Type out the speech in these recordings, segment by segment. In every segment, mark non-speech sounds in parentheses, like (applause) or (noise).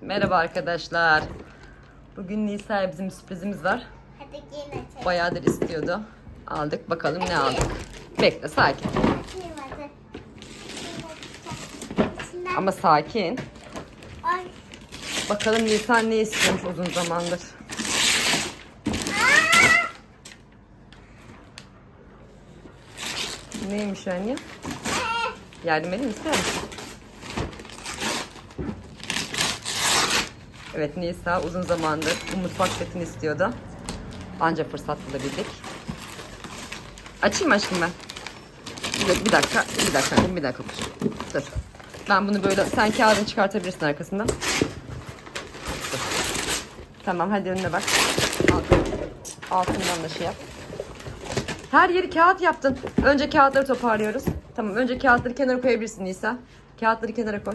Merhaba arkadaşlar. Bugün Nisa'ya bizim sürprizimiz var. Hadi gelin açalım. Bayağıdır istiyordu. Aldık. Bakalım ne aldık. Bekle sakin. Ama sakin. Ay. Bakalım Nisa ne istiyormuş uzun zamandır. Neymiş anne? Yardım edeyim ister misin? Evet Nisa uzun zamandır bu mutfak setini istiyordu. Anca fırsat bulabildik. Açayım aşkım ben? Bir, bir dakika, bir dakika, bir dakika. Dur. Ben bunu böyle, sen kağıdını çıkartabilirsin arkasından. Tamam hadi önüne bak. Alt- Altından da şey yap. Her yeri kağıt yaptın. Önce kağıtları toparlıyoruz. Tamam önce kağıtları kenara koyabilirsin Nisa. Kağıtları kenara koy.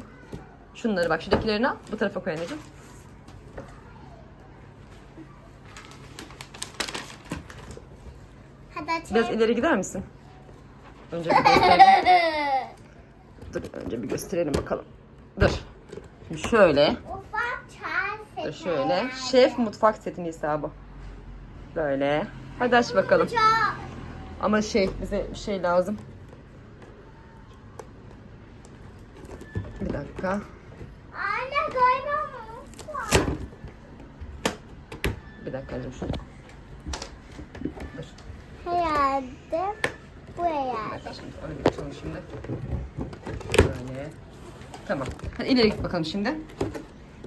Şunları bak şuradakilerini al. Bu tarafa koy anneciğim. Biraz ileri gider misin? Önce bir gösterelim. Dur önce bir gösterelim bakalım. Dur. Şimdi şöyle. Ufak çay Dur seti. şöyle. Şef mutfak setinin hesabı. Böyle. Hadi aç bakalım. Çok. Ama şey bize bir şey lazım. Bir dakika. Anne koymam. Bir dakika anneciğim şunu. Dur. Herhalde bu herhalde. Şimdi. Şimdi. Böyle. Tamam. Hadi ileri git bakalım şimdi.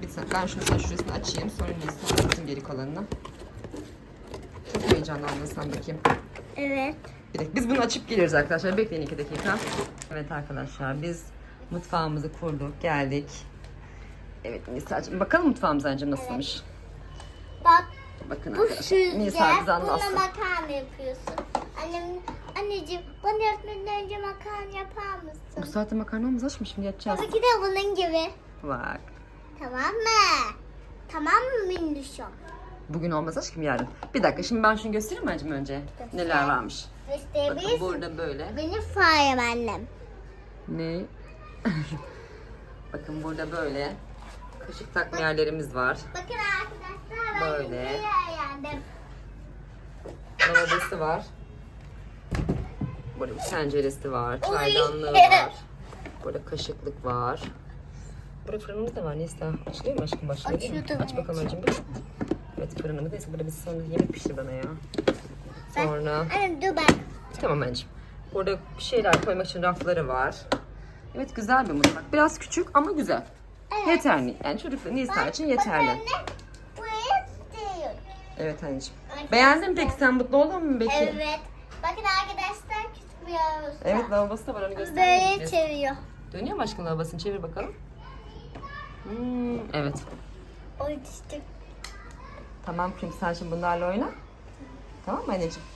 Bir saniye. Ben şunu sen şurasını açayım. Sonra neyse açtım geri kalanını. Çok heyecanlandım sen bakayım. Evet. Bir dakika. Biz bunu açıp geliyoruz arkadaşlar. Bekleyin iki dakika. Evet arkadaşlar biz mutfağımızı kurduk. Geldik. Evet Nisa'cığım. Bakalım mutfağımız anneciğim nasılmış. Bak Bakın bu arkadaşlar. Nisa bize Buna anlatsın. makarna yapıyorsun. Annem, anneciğim bana yatmadan önce makarna yapar Bu mısın? saatte makarna mı mı şimdi yatacağız? Tabii ki de bunun gibi. Bak. Tamam mı? Tamam mı Minduşum? Bugün olmaz aşkım yarın. Bir dakika şimdi ben şunu göstereyim mi anneciğim önce? Göster. Neler varmış. Bakın burada böyle. Benim farem annem. Ne? (laughs) Bakın burada böyle. Kaşık takma yerlerimiz var. Bakın arkadaşlar ben Böyle. Böyle. Beğendim. Lavabosu var. Burada bir tenceresi var. Çaydanlığı (laughs) var. Burada kaşıklık var. Burada fırınımız da var. Neyse. Açılıyor mu aşkım? Mi? Açıldı, Aç bakalım bir. Evet fırınımız. Neyse burada bir sonra yemek pişir bana ya. Sonra. Annem dur ben. Tamam anneciğim. Burada bir şeyler koymak için rafları var. Evet güzel bir mutfak. Biraz küçük ama güzel. Evet. Yeterli. Yani çocuklar Nisa için yeterli. Bak anne. Evet anneciğim. Beğendin mi peki sen mutlu oldun mu peki? Evet. Bakın arkadaşlar küçük bir yavrusu. Evet lavabosu da var onu göster. Böyle çeviriyor. Dönüyor mu aşkım lavabosunu çevir bakalım. Hmm, evet. Oy düştük. Tamam Krim sen şimdi bunlarla oyna. Tamam mı anneciğim?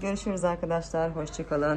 Görüşürüz arkadaşlar. Hoşçakalın.